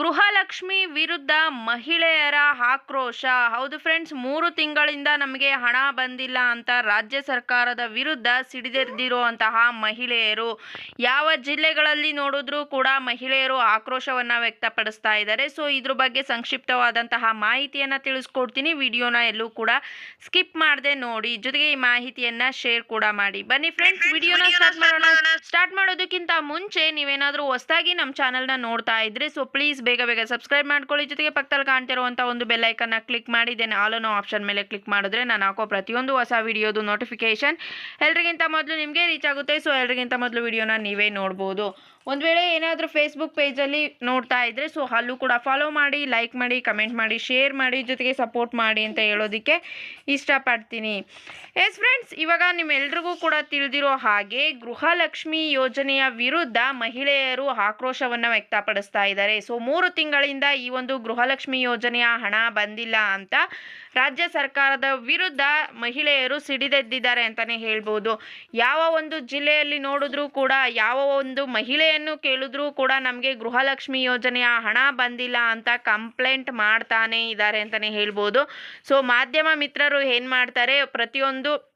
ಗೃಹಲಕ್ಷ್ಮಿ ವಿರುದ್ಧ ಮಹಿಳೆಯರ ಆಕ್ರೋಶ. ಹೌದು ಫ್ರೆಂಡ್ಸ್ ಮೂರು ತಿಂಗಳಿಂದ ನಮಗೆ ಹಣ ಬಂದಿಲ್ಲ ಅಂತ ರಾಜ್ಯ ಸರ್ಕಾರದ ವಿರುದ್ಧ ಸಿಡಿದೆದ್ದಿರುವಂತಹ ಮಹಿಳೆಯರು. ಯಾವ ಜಿಲ್ಲೆಗಳಲ್ಲಿ ನೋಡಿದ್ರೂ ಕೂಡ ಮಹಿಳೆಯರು ಆಕ್ರೋಶವನ್ನು ವ್ಯಕ್ತಪಡಿಸ್ತಾ ಇದ್ದಾರೆ. ಸೊ ಇದ್ರ ಬಗ್ಗೆ ಸಂಕ್ಷಿಪ್ತವಾದಂತಹ ಮಾಹಿತಿಯನ್ನು ತಿಳಿಸ್ಕೊಡ್ತೀನಿ. ವಿಡಿಯೋನ ಎಲ್ಲೂ ಕೂಡ ಸ್ಕಿಪ್ ಮಾಡದೆ ನೋಡಿ. ಜೊತೆಗೆ ಈ ಮಾಹಿತಿಯನ್ನ ಶೇರ್ ಕೂಡ ಮಾಡಿ. ಬನ್ನಿ ಫ್ರೆಂಡ್ಸ್ ವಿಡಿಯೋನ ಸ್ಟಾರ್ಟ್ ಮಾಡೋಣ. ಸ್ಟಾರ್ಟ್ ಮಾಡೋದಕ್ಕಿಂತ ಮುಂಚೆ ನೀವೇನಾದರೂ ಹೊಸದಾಗಿ ನಮ್ಮ ಚಾನಲ್ನ ನೋಡ್ತಾ ಇದ್ರೆ ಸೊ ಪ್ಲೀಸ್ ಬೇಗ ಬೇಗ ಸಬ್ಸ್ಕ್ರೈಬ್ ಮಾಡ್ಕೊಳ್ಳಿ. ಜೊತೆಗೆ ಪಕ್ಕದಲ್ಲಿ ಕಾಣ್ತಿರುವಂಥ ಒಂದು ಬೆಲ್ಲೈಕನ್ನ ಕ್ಲಿಕ್ ಮಾಡಿ ದೆನ್ ಆಪ್ಷನ್ ಮೇಲೆ ಕ್ಲಿಕ್ ಮಾಡಿದ್ರೆ ನಾನು ಹಾಕೋ ಪ್ರತಿಯೊಂದು ಹೊಸ ವಿಡಿಯೋದು ನೋಟಿಫಿಕೇಶನ್ ಎಲ್ರಿಗಿಂತ ಮೊದಲು ನಿಮಗೆ ರೀಚ್ ಆಗುತ್ತೆ. ಸೊ ಎಲ್ರಿಗಿಂತ ಮೊದಲು ವಿಡಿಯೋನ ನೀವೇ ನೋಡ್ಬೋದು. ಒಂದು ವೇಳೆ ಏನಾದರೂ ಫೇಸ್ಬುಕ್ ಪೇಜಲ್ಲಿ ನೋಡ್ತಾ ಇದ್ದರೆ ಸೊ ಅಲ್ಲೂ ಕೂಡ ಫಾಲೋ ಮಾಡಿ ಲೈಕ್ ಮಾಡಿ ಕಮೆಂಟ್ ಮಾಡಿ ಶೇರ್ ಮಾಡಿ, ಜೊತೆಗೆ ಸಪೋರ್ಟ್ ಮಾಡಿ ಅಂತ ಹೇಳೋದಕ್ಕೆ ಇಷ್ಟಪಡ್ತೀನಿ. ಎಸ್ ಫ್ರೆಂಡ್ಸ್ ಇವಾಗ ನಿಮ್ಮೆಲ್ರಿಗೂ ಕೂಡ ತಿಳಿದಿರೋ ಹಾಗೆ ಗೃಹಲಕ್ಷ್ಮಿ ಯೋಜನೆಯ ವಿರುದ್ಧ ಮಹಿಳೆಯರು ಆಕ್ರೋಶವನ್ನು ವ್ಯಕ್ತಪಡಿಸ್ತಾ ಇದ್ದಾರೆ. ಸೊ ಮೂರು ತಿಂಗಳಿಂದ ಈ ಒಂದು ಗೃಹಲಕ್ಷ್ಮಿ ಯೋಜನೆಯ ಹಣ ಬಂದಿಲ್ಲ ಅಂತ ರಾಜ್ಯ ಸರ್ಕಾರದ ವಿರುದ್ಧ ಮಹಿಳೆಯರು ಸಿಡಿದೆದ್ದಿದ್ದಾರೆ ಅಂತಲೇ ಹೇಳ್ಬೋದು. ಯಾವ ಒಂದು ಜಿಲ್ಲೆಯಲ್ಲಿ ನೋಡಿದ್ರೂ ಕೂಡ, ಯಾವ ಒಂದು ಮಹಿಳೆಯನ್ನು ಕೇಳಿದ್ರೂ ಕೂಡ ನಮಗೆ ಗೃಹಲಕ್ಷ್ಮಿ ಯೋಜನೆಯ ಹಣ ಬಂದಿಲ್ಲ ಅಂತ ಕಂಪ್ಲೇಂಟ್ ಮಾಡ್ತಾನೆ ಇದ್ದಾರೆ ಅಂತಲೇ ಹೇಳ್ಬೋದು. ಸೊ, ಮಾಧ್ಯಮ ಮಿತ್ರರು ಏನು ಮಾಡ್ತಾರೆ, ಪ್ರತಿಯೊಂದು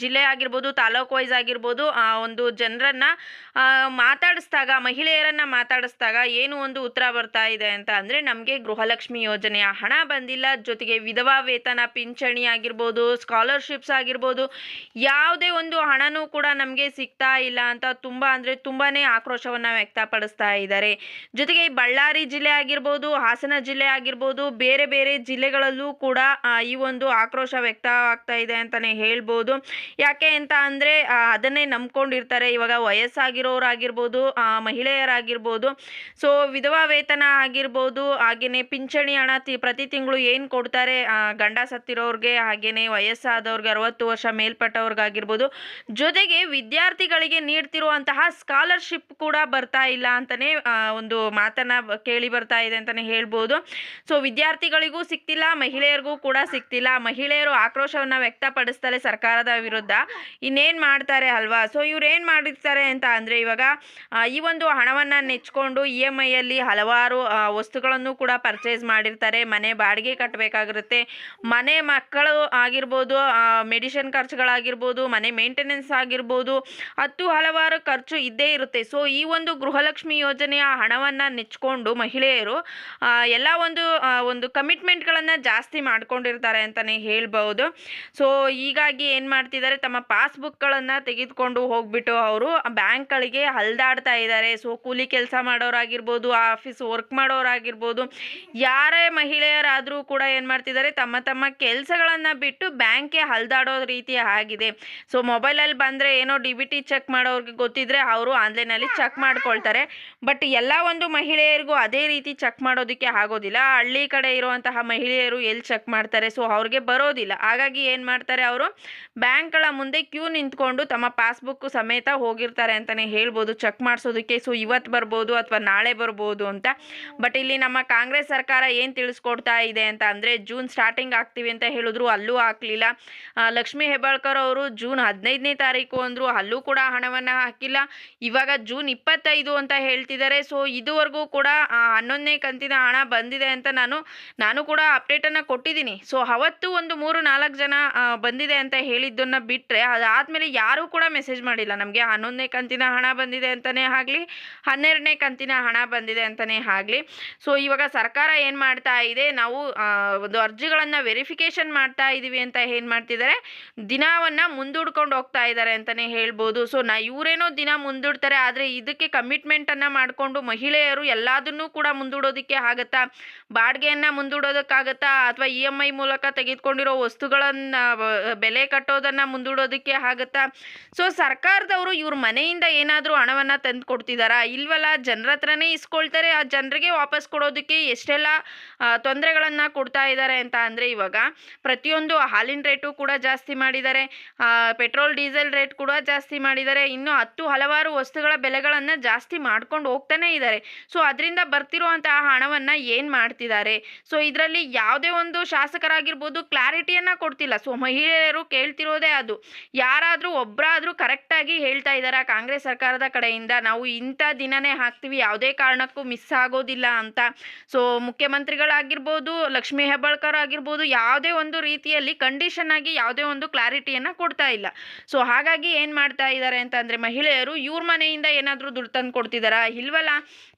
ಜಿಲ್ಲೆ ಆಗಿರ್ಬೋದು, ತಾಲೂಕು ವೈಸ್ ಆಗಿರ್ಬೋದು, ಆ, ಒಂದು ಜನರನ್ನ ಮಾತಾಡಿಸ್ದಾಗ, ಮಹಿಳೆಯರನ್ನ ಮಾತಾಡಿಸ್ದಾಗ ಏನು ಒಂದು ಉತ್ತರ ಬರ್ತಾ ಇದೆ ಅಂತ ಅಂದರೆ ನಮಗೆ ಗೃಹಲಕ್ಷ್ಮಿ ಯೋಜನೆಯ ಹಣ ಬಂದಿಲ್ಲ, ಜೊತೆಗೆ ವಿಧವಾ ವೇತನ, ಪಿಂಚಣಿ ಆಗಿರ್ಬೋದು ಸ್ಕಾಲರ್ಶಿಪ್ಸ್ ಆಗಿರ್ಬೋದು, ಯಾವುದೇ ಒಂದು ಹಣನೂ ಕೂಡ ನಮಗೆ ಸಿಗ್ತಾ ಇಲ್ಲ ಅಂತ ತುಂಬ ಅಂದರೆ ತುಂಬಾ ಆಕ್ರೋಶವನ್ನು ವ್ಯಕ್ತಪಡಿಸ್ತಾ ಇದ್ದಾರೆ. ಜೊತೆಗೆ ಬಳ್ಳಾರಿ ಜಿಲ್ಲೆ ಆಗಿರ್ಬೋದು, ಹಾಸನ ಜಿಲ್ಲೆ ಆಗಿರ್ಬೋದು, ಬೇರೆ ಬೇರೆ ಜಿಲ್ಲೆಗಳಲ್ಲೂ ಕೂಡ ಈ ಒಂದು ಆಕ್ರೋಶ ವ್ಯಕ್ತವಾಗ್ತಾ ಇದೆ ಅಂತಲೇ ಹೇಳ್ಬೋದು. ಯಾಕೆ ಅಂತ ಅಂದರೆ ಅದನ್ನೇ ನಂಬ್ಕೊಂಡಿರ್ತಾರೆ. ಇವಾಗ ವಯಸ್ಸಾಗಿರೋರಾಗಿರ್ಬೋದು ಮಹಿಳೆಯರಾಗಿರ್ಬೋದು. ಸೊ ವಿಧವಾ ವೇತನ ಆಗಿರ್ಬೋದು ಹಾಗೆಯೇ ಪಿಂಚಣಿ ಹಣ ಪ್ರತಿ ತಿಂಗಳು ಏನು ಕೊಡ್ತಾರೆ ಗಂಡ ಸತ್ತಿರೋರಿಗೆ ಹಾಗೆಯೇ ವಯಸ್ಸಾದವ್ರಿಗೆ, ಅರವತ್ತು ವರ್ಷ ಮೇಲ್ಪಟ್ಟವ್ರಿಗಾಗಿರ್ಬೋದು. ಜೊತೆಗೆ ವಿದ್ಯಾರ್ಥಿಗಳಿಗೆ ನೀಡ್ತಿರುವಂತಹ ಸ್ಕಾಲರ್ಶಿಪ್ ಕೂಡ ಬರ್ತಾ ಇಲ್ಲ ಅಂತಲೇ ಒಂದು ಮಾತನ್ನ ಕೇಳಿ ಬರ್ತಾ ಇದೆ ಅಂತಲೇ ಹೇಳ್ಬೋದು. ಸೊ ವಿದ್ಯಾರ್ಥಿಗಳಿಗೂ ಸಿಗ್ತಿಲ್ಲ ಮಹಿಳೆಯರಿಗೂ ಕೂಡ ಸಿಗ್ತಿಲ್ಲ ಮಹಿಳೆಯರು ಆಕ್ರೋಶವನ್ನು ವ್ಯಕ್ತಪಡಿಸ್ತಾರೆ ಸರ್ಕಾರದ ವಿರುದ್ಧ ಇನ್ನೇನು ಮಾಡ್ತಾರೆ ಅಲ್ವಾ? ಸೊ ಇವ್ರು ಏನು ಮಾಡಿರ್ತಾರೆ ಅಂತ ಅಂದರೆ ಇವಾಗ ಈ ಒಂದು ಹಣವನ್ನು ನೆಚ್ಕೊಂಡು ಇ ಎಂ ಐಯಲ್ಲಿ ಹಲವಾರು ವಸ್ತುಗಳನ್ನು ಕೂಡ ಪರ್ಚೇಸ್ ಮಾಡಿರ್ತಾರೆ. ಮನೆ ಬಾಡಿಗೆ ಕಟ್ಟಬೇಕಾಗಿರುತ್ತೆ ಮನೆ ಮಕ್ಕಳು ಆಗಿರ್ಬೋದು ಮೆಡಿಷನ್ ಖರ್ಚುಗಳಾಗಿರ್ಬೋದು, ಮನೆ ಮೇಂಟೆನೆನ್ಸ್ ಆಗಿರ್ಬೋದು, ಹತ್ತು ಹಲವಾರು ಖರ್ಚು ಇದ್ದೇ ಇರುತ್ತೆ. ಸೊ ಈ ಒಂದು ಗೃಹಲಕ್ಷ್ಮಿ ಯೋಜನೆಯ ಹಣವನ್ನು ನೆಚ್ಕೊಂಡು ಮಹಿಳೆಯರು ಎಲ್ಲ ಒಂದು ಒಂದು ಕಮಿಟ್ಮೆಂಟ್ಗಳನ್ನು ಜಾಸ್ತಿ ಮಾಡ್ಕೊಂಡಿರ್ತಾರೆ ಅಂತಲೇ ಹೇಳ್ಬೋದು ಸೊ ಹೀಗಾಗಿ ಮಾಡ್ತಿದ್ದಾರೆ, ತಮ್ಮ ಪಾಸ್ಬುಕ್ಗಳನ್ನು ತೆಗೆದುಕೊಂಡು ಹೋಗ್ಬಿಟ್ಟು ಅವರು ಬ್ಯಾಂಕ್ಗಳಿಗೆ ಹಲ್ದಾಡ್ತಾ ಇದ್ದಾರೆ. ಸೊ, ಕೂಲಿ ಕೆಲಸ ಮಾಡೋರಾಗಿರ್ಬೋದು, ಆಫೀಸ್ ವರ್ಕ್ ಮಾಡೋರಾಗಿರ್ಬೋದು, ಯಾರೇ ಮಹಿಳೆಯರಾದರೂ ಕೂಡ ಏನು ಮಾಡ್ತಿದ್ದಾರೆ, ತಮ್ಮ ತಮ್ಮ ಕೆಲಸಗಳನ್ನು ಬಿಟ್ಟು ಬ್ಯಾಂಕ್ಗೆ ಹಲ್ದಾಡೋ ರೀತಿ ಆಗಿದೆ. ಸೊ, ಮೊಬೈಲಲ್ಲಿ ಬಂದರೆ ಏನೋ ಡಿ ಬಿ ಟಿ ಚೆಕ್ ಮಾಡೋರಿಗೆ ಗೊತ್ತಿದ್ರೆ ಅವರು ಆನ್ಲೈನಲ್ಲಿ ಚೆಕ್ ಮಾಡ್ಕೊಳ್ತಾರೆ. ಬಟ್ ಎಲ್ಲ ಒಂದು ಮಹಿಳೆಯರಿಗೂ ಅದೇ ರೀತಿ ಚೆಕ್ ಮಾಡೋದಕ್ಕೆ ಆಗೋದಿಲ್ಲ. ಹಳ್ಳಿ ಕಡೆ ಇರುವಂತಹ ಮಹಿಳೆಯರು ಎಲ್ಲಿ ಚೆಕ್ ಮಾಡ್ತಾರೆ? ಸೊ, ಅವ್ರಿಗೆ ಬರೋದಿಲ್ಲ. ಹಾಗಾಗಿ ಏನು ಮಾಡ್ತಾರೆ ಅವರು? ಬ್ಯಾಂಕ್ಗಳ ಮುಂದೆ ಕ್ಯೂ ನಿಂತ್ಕೊಂಡು ತಮ್ಮ ಪಾಸ್ಬುಕ್ ಸಮೇತ ಹೋಗಿರ್ತಾರೆ ಅಂತಲೇ ಹೇಳ್ಬೋದು. ಚೆಕ್ ಮಾಡಿಸೋದಕ್ಕೆ ಸೊ ಇವತ್ತು ಬರ್ಬೋದು ಅಥವಾ ನಾಳೆ ಬರ್ಬೋದು ಅಂತ. ಬಟ್ ಇಲ್ಲಿ ನಮ್ಮ ಕಾಂಗ್ರೆಸ್ ಸರ್ಕಾರ ಏನು ತಿಳಿಸ್ಕೊಡ್ತಾ ಇದೆ ಅಂತ ಅಂದರೆ ಜೂನ್ ಸ್ಟಾರ್ಟಿಂಗ್ ಆಗ್ತೀವಿ ಅಂತ ಹೇಳಿದ್ರು, ಅಲ್ಲೂ ಹಾಕಲಿಲ್ಲ ಲಕ್ಷ್ಮೀ ಹೆಬ್ಬಾಳ್ಕರ್ ಅವರು ಜೂನ್ ಹದಿನೈದನೇ ತಾರೀಕು ಅಂದರು, ಅಲ್ಲೂ ಕೂಡ ಹಣವನ್ನು ಹಾಕಿಲ್ಲ. ಇವಾಗ ಜೂನ್ ಇಪ್ಪತ್ತೈದು ಅಂತ ಹೇಳ್ತಿದ್ದಾರೆ. ಸೊ ಇದುವರೆಗೂ ಕೂಡ ಹನ್ನೊಂದನೇ ಕಂತಿನ ಹಣ ಬಂದಿದೆ ಅಂತ ನಾನು ನಾನು ಕೂಡ ಅಪ್ಡೇಟನ್ನು ಕೊಟ್ಟಿದ್ದೀನಿ. ಸೊ ಅವತ್ತು ಒಂದು ಮೂರು ನಾಲ್ಕು ಜನ ಬಂದಿದೆ ಅಂತ ಹೇಳಿದ್ದನ್ನು ಬಿಟ್ಟರೆ ಅದಾದಮೇಲೆ ಯಾರೂ ಕೂಡ ಮೆಸೇಜ್ ಮಾಡಿಲ್ಲ. ನಮಗೆ ಹನ್ನೊಂದನೇ ಕಂತಿನ ಹಣ ಬಂದಿದೆ ಅಂತಲೇ ಆಗಲಿ, ಹನ್ನೆರಡನೇ ಕಂತಿನ ಹಣ ಬಂದಿದೆ ಅಂತಲೇ ಆಗಲಿ. ಸೊ ಇವಾಗ ಸರ್ಕಾರ ಏನು ಮಾಡ್ತಾ ಇದೆ, ನಾವು ಒಂದು ಅರ್ಜಿಗಳನ್ನು ವೆರಿಫಿಕೇಷನ್ ಮಾಡ್ತಾ ಇದ್ದೀವಿ ಅಂತ ಏನು ಮಾಡ್ತಿದ್ದಾರೆ, ದಿನವನ್ನು ಮುಂದೂಡ್ಕೊಂಡು ಹೋಗ್ತಾ ಇದ್ದಾರೆ ಅಂತಲೇ ಹೇಳ್ಬೋದು. ಸೊ ನಾ, ಇವರೇನೋ ದಿನ ಮುಂದೂಡ್ತಾರೆ, ಆದರೆ ಇದಕ್ಕೆ ಕಮಿಟ್ಮೆಂಟನ್ನು ಮಾಡಿಕೊಂಡು ಮಹಿಳೆಯರು ಎಲ್ಲದನ್ನೂ ಕೂಡ ಮುಂದೂಡೋದಕ್ಕೆ ಆಗುತ್ತಾ? ಬಾಡಿಗೆಯನ್ನು ಮುಂದೂಡೋದಕ್ಕಾಗತ್ತಾ? ಅಥವಾ ಇ ಎಂ ಐ ಮೂಲಕ ತೆಗೆದುಕೊಂಡಿರೋ ವಸ್ತುಗಳನ್ನು ಬೆಲೆ ಕಟ್ಟೋದನ್ನು ಮುಂದೂಡೋದಕ್ಕೆ ಆಗತ್ತಾ? ಸೊ ಸರ್ಕಾರದವರು ಇವ್ರ ಮನೆಯಿಂದ ಏನಾದರೂ ಹಣವನ್ನ ತಂದು ಕೊಡ್ತಿದ್ದಾರಾ ಇಲ್ವಲ್ಲ, ಜನರ ಹತ್ರನೇ ಇಸ್ಕೊಳ್ತಾರೆ, ಆ ಜನರಿಗೆ ವಾಪಸ್ ಕೊಡೋದಕ್ಕೆ ಎಷ್ಟೆಲ್ಲ ತೊಂದರೆಗಳನ್ನ ಕೊಡ್ತಾ ಇದ್ದಾರೆ ಅಂತ ಅಂದ್ರೆ ಇವಾಗ ಪ್ರತಿಯೊಂದು ಹಾಲಿನ ರೇಟು ಕೂಡ ಜಾಸ್ತಿ ಮಾಡಿದ್ದಾರೆ ಪೆಟ್ರೋಲ್, ಡೀಸೆಲ್ ರೇಟ್ ಕೂಡ ಜಾಸ್ತಿ ಮಾಡಿದ್ದಾರೆ ಇನ್ನು ಹತ್ತು ಹಲವಾರು ವಸ್ತುಗಳ ಬೆಲೆಗಳನ್ನ ಜಾಸ್ತಿ ಮಾಡ್ಕೊಂಡು ಹೋಗ್ತಾನೆ ಇದ್ದಾರೆ ಸೊ ಅದರಿಂದ ಬರ್ತಿರುವಂತಹ ಹಣವನ್ನ ಏನು ಮಾಡ್ತಿದ್ದಾರೆ ಸೊ ಇದರಲ್ಲಿ ಯಾವುದೇ ಒಂದು ಶಾಸಕರಾಗಿರ್ಬೋದು, ಕ್ಲಾರಿಟಿಯನ್ನ ಕೊಡ್ತಿಲ್ಲ. ಸೊ ಮಹಿಳೆಯರು ಕೇಳ್ತಿರೋ ಆಗ್ತಿರೋದೇ ಅದು. ಯಾರಾದರೂ ಒಬ್ಬರಾದರೂ ಕರೆಕ್ಟಾಗಿ ಹೇಳ್ತಾ ಇದ್ದಾರಾ ಕಾಂಗ್ರೆಸ್ ಸರ್ಕಾರದ ಕಡೆಯಿಂದ ನಾವು ಇಂಥ ದಿನನೇ ಹಾಕ್ತೀವಿ, ಯಾವುದೇ ಕಾರಣಕ್ಕೂ ಮಿಸ್ ಆಗೋದಿಲ್ಲ ಅಂತ. ಸೊ ಮುಖ್ಯಮಂತ್ರಿಗಳಾಗಿರ್ಬೋದು, ಲಕ್ಷ್ಮೀ ಹೆಬ್ಬಾಳ್ಕರ್ ಆಗಿರ್ಬೋದು, ಯಾವುದೇ ಒಂದು ರೀತಿಯಲ್ಲಿ ಕಂಡೀಷನ್ ಆಗಿ ಯಾವುದೇ ಒಂದು ಕ್ಲಾರಿಟಿಯನ್ನು ಕೊಡ್ತಾ ಇಲ್ಲ. ಸೊ ಹಾಗಾಗಿ ಏನು ಮಾಡ್ತಾ ಇದ್ದಾರೆ ಅಂತಂದರೆ, ಮಹಿಳೆಯರು ಇವ್ರ ಮನೆಯಿಂದ ಏನಾದರೂ ದುಡ್ಡು ತಂದು ಕೊಡ್ತಿದ್ದಾರಾ ಇಲ್ವಲ್ಲ,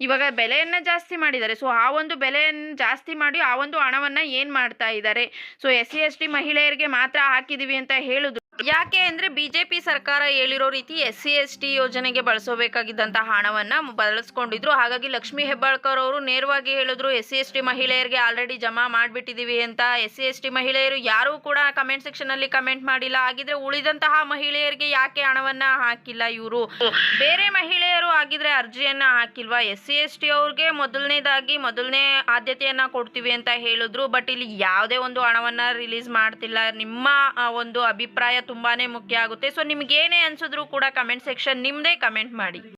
ಇವಾಗ ಬೆಲೆಯನ್ನು ಜಾಸ್ತಿ ಮಾಡಿದ್ದಾರೆ ಸೊ ಆ ಒಂದು ಬೆಲೆಯನ್ನು ಜಾಸ್ತಿ ಮಾಡಿ ಆ ಒಂದು ಹಣವನ್ನು ಏನು ಮಾಡ್ತಾ ಇದ್ದಾರೆ so S C, S T ಮಹಿಳೆಯರಿಗೆ ಮಾತ್ರ ಹಾಕಿದ್ದೀವಿ ಅಂತ ಹೇಳಿದ್ರು ಯಾಕೆ ಅಂದರೆ ಬಿಜೆಪಿ ಸರ್ಕಾರ ಹೇಳಿರೋ ರೀತಿ ಎಸ್ ಸಿ ಎಸ್ ಟಿ ಯೋಜನೆಗೆ ಬಳಸಬೇಕಾಗಿದ್ದಂತಹ ಹಣವನ್ನ ಬಳಸ್ಕೊಂಡಿದ್ರು. ಹಾಗಾಗಿ ಲಕ್ಷ್ಮೀ ಹೆಬ್ಬಾಳ್ಕರ್ ಅವರು ನೇರವಾಗಿ ಹೇಳಿದ್ರು ಎಸ್ ಸಿ ಎಸ್ ಟಿ ಮಹಿಳೆಯರಿಗೆ ಆಲ್ರೆಡಿ ಜಮಾ ಮಾಡಿಬಿಟ್ಟಿದೀವಿ ಅಂತ. ಎಸ್ ಸಿ ಎಸ್ ಟಿ ಮಹಿಳೆಯರು ಯಾರೂ ಕೂಡ ಕಮೆಂಟ್ ಸೆಕ್ಷನಲ್ಲಿ ಕಮೆಂಟ್ ಮಾಡಿಲ್ಲ. ಹಾಗಿದ್ರೆ ಉಳಿದಂತಹ ಮಹಿಳೆಯರಿಗೆ ಯಾಕೆ ಹಣವನ್ನ ಹಾಕಿಲ್ಲ ಇವರು? ಬೇರೆ ಮಹಿಳೆಯರು ಆಗಿದ್ರೆ ಅರ್ಜಿಯನ್ನ ಹಾಕಿಲ್ವಾ? ಎಸ್ ಸಿ ಎಸ್ ಟಿ ಅವ್ರಿಗೆ ಮೊದಲನೇದಾಗಿ ಮೊದಲನೇ ಆದ್ಯತೆಯನ್ನು ಕೊಡ್ತೀವಿ ಅಂತ ಹೇಳಿದ್ರು. ಬಟ್ ಇಲ್ಲಿ ಯಾವುದೇ ಒಂದು ಹಣವನ್ನ ರಿಲೀಸ್ ಮಾಡ್ತಿಲ್ಲ. ನಿಮ್ಮ ಒಂದು ಅಭಿಪ್ರಾಯ ತುಂಬಾ ಮುಖ್ಯ ಆಗುತ್ತೆ. ಸೊ ಏನೇ ಅನ್ಸಿದ್ರು ಕೂಡ ಕಮೆಂಟ್ ಸೆಕ್ಷನ್ ನಿಮ್ಮದೇ ಕಮೆಂಟ್ ಮಾಡಿ.